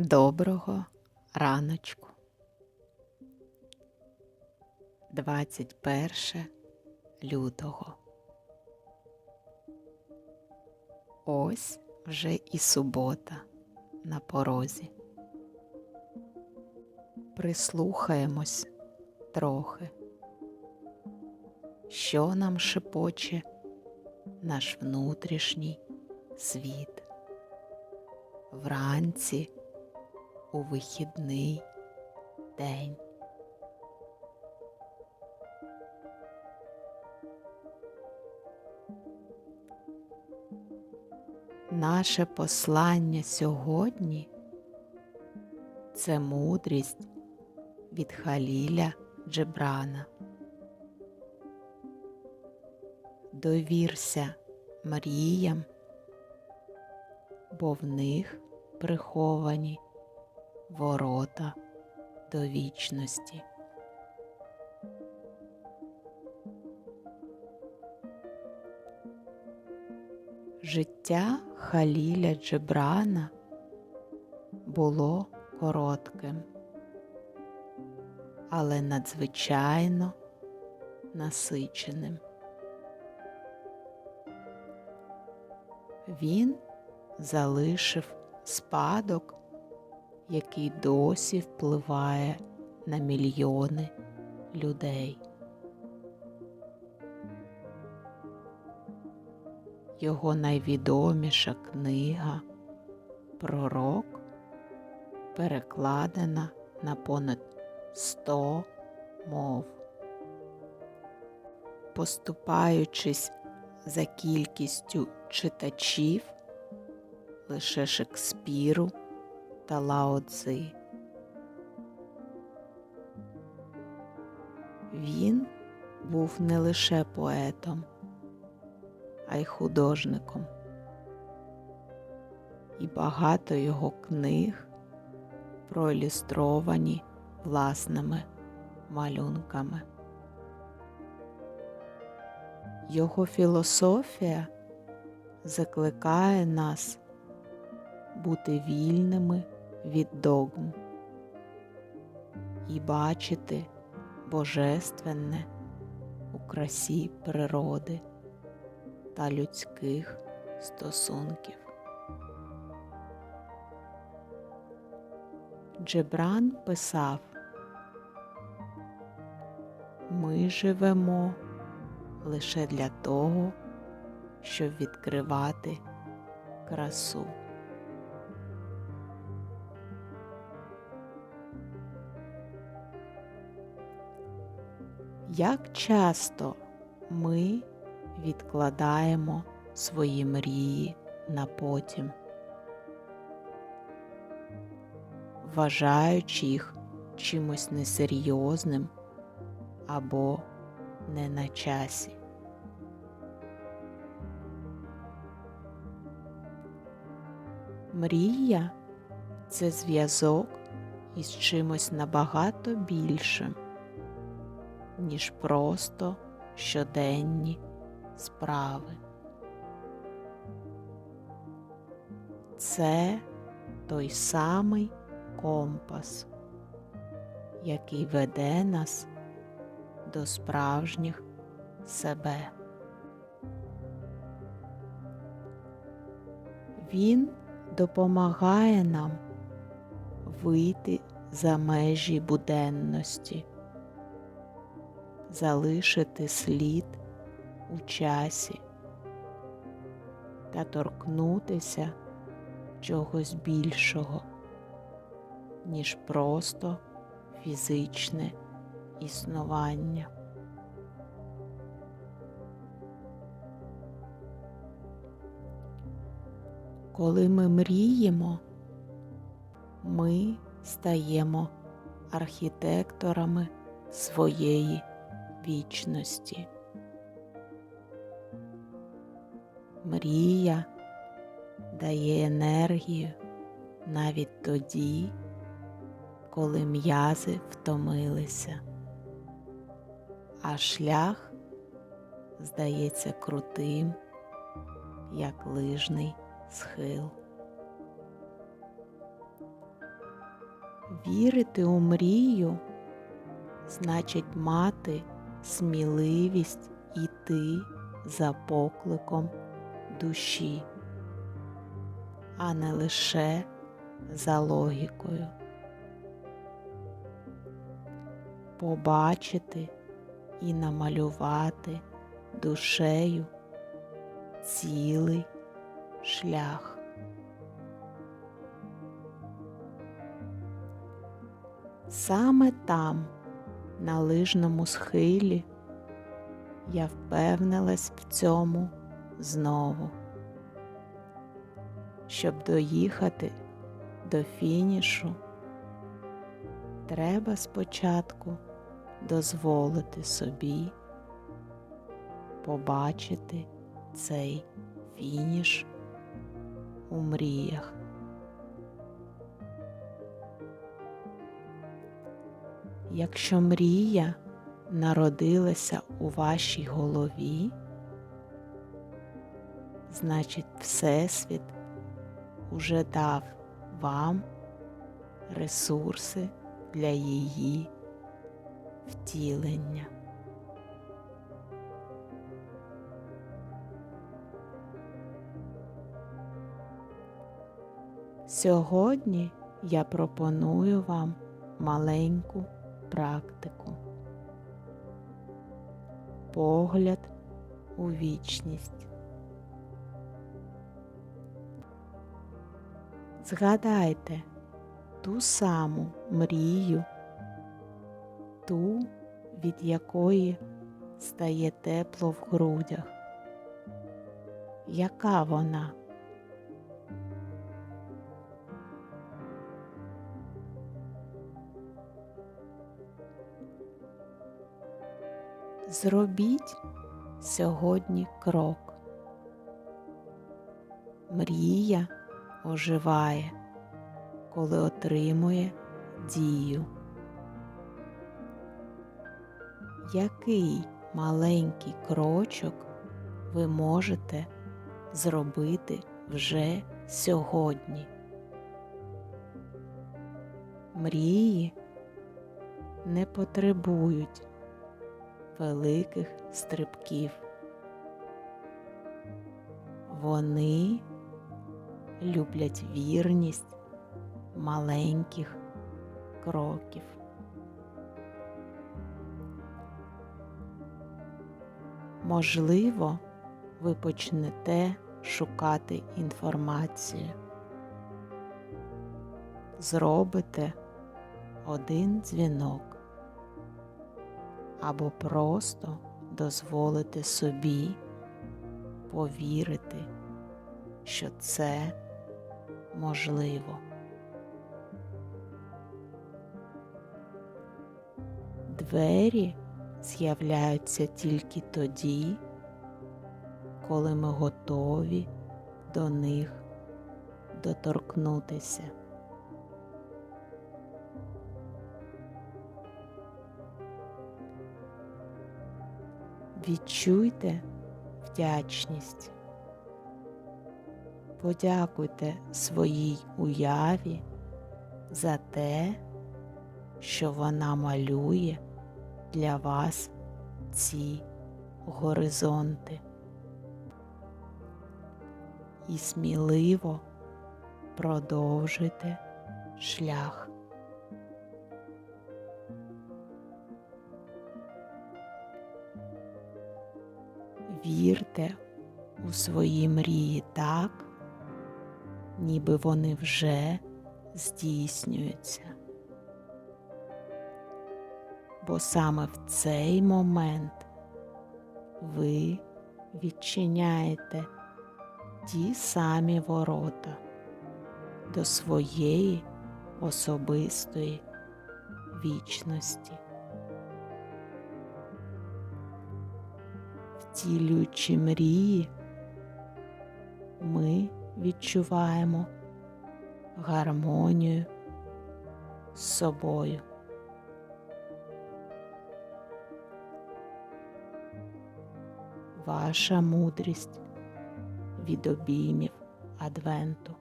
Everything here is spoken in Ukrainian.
Доброго раночку. 21 лютого. Ось вже і субота на порозі. Прислухаємось трохи, що нам шепоче наш внутрішній світ. Вранці у вихідний день. Наше послання сьогодні це мудрість від Халіля Джебрана. Довірся мріям, бо в них приховані ворота до вічності. Життя Халіля Джебрана було коротким, але надзвичайно насиченим. Він залишив спадок, який досі впливає на мільйони людей. Його найвідоміша книга Пророк перекладена на понад 100 мов. Поступаючись за кількістю читачів лише Шекспіру та Лао Цзи. Він був не лише поетом, а й художником. І багато його книг проілюстровані власними малюнками. Його філософія закликає нас бути вільними від догм і бачити божественне у красі природи та людських стосунків. Джебран писав Ми живемо лише для того, щоб відкривати красу. Як часто ми відкладаємо свої мрії на потім, вважаючи їх чимось несерйозним або не на часі. Мрія це зв'язок із чимось набагато більшим, ніж просто щоденні справи. Це той самий компас, який веде нас до справжніх себе. Він допомагає нам вийти за межі буденності, залишити слід у часі та торкнутися чогось більшого, ніж просто фізичне існування. Коли ми мріємо, ми стаємо архітекторами своєї вічності. Мрія дає енергію навіть тоді, коли м'язи втомилися, а шлях здається крутим, як лижний схил. Вірити у мрію значить мати сміливість іти за покликом душі, а не лише за логікою. Побачити і намалювати душею цілий шлях. Саме там, на лижному схилі, я впевнилась в цьому знову. Щоб доїхати до фінішу, треба спочатку дозволити собі побачити цей фініш у мріях. Якщо мрія народилася у вашій голові, значить Всесвіт уже дав вам ресурси для її втілення. Сьогодні я пропоную вам маленьку практику. Погляд у вічність. Згадайте ту саму мрію, ту, від якої стає тепло в грудях. Яка вона? Зробіть сьогодні крок. Мрія оживає, коли отримує дію. Який маленький крочок ви можете зробити вже сьогодні? Мрії не потребують великих стрибків. Вони люблять вірність маленьких кроків. Можливо, ви почнете шукати інформацію. Зробите один дзвінок або просто дозволити собі повірити, що це можливо. Двері з'являються тільки тоді, коли ми готові до них доторкнутися. Відчуйте вдячність. Подякуйте своїй уяві за те, що вона малює для вас ці горизонти. І сміливо продовжуйте шлях. Вірте у свої мрії так, ніби вони вже здійснюються. Бо саме в цей момент ви відчиняєте ті самі ворота до своєї особистої вічності. Втілюючи мрії, ми відчуваємо гармонію з собою. Ваша мудрість від обіймів Адвенту.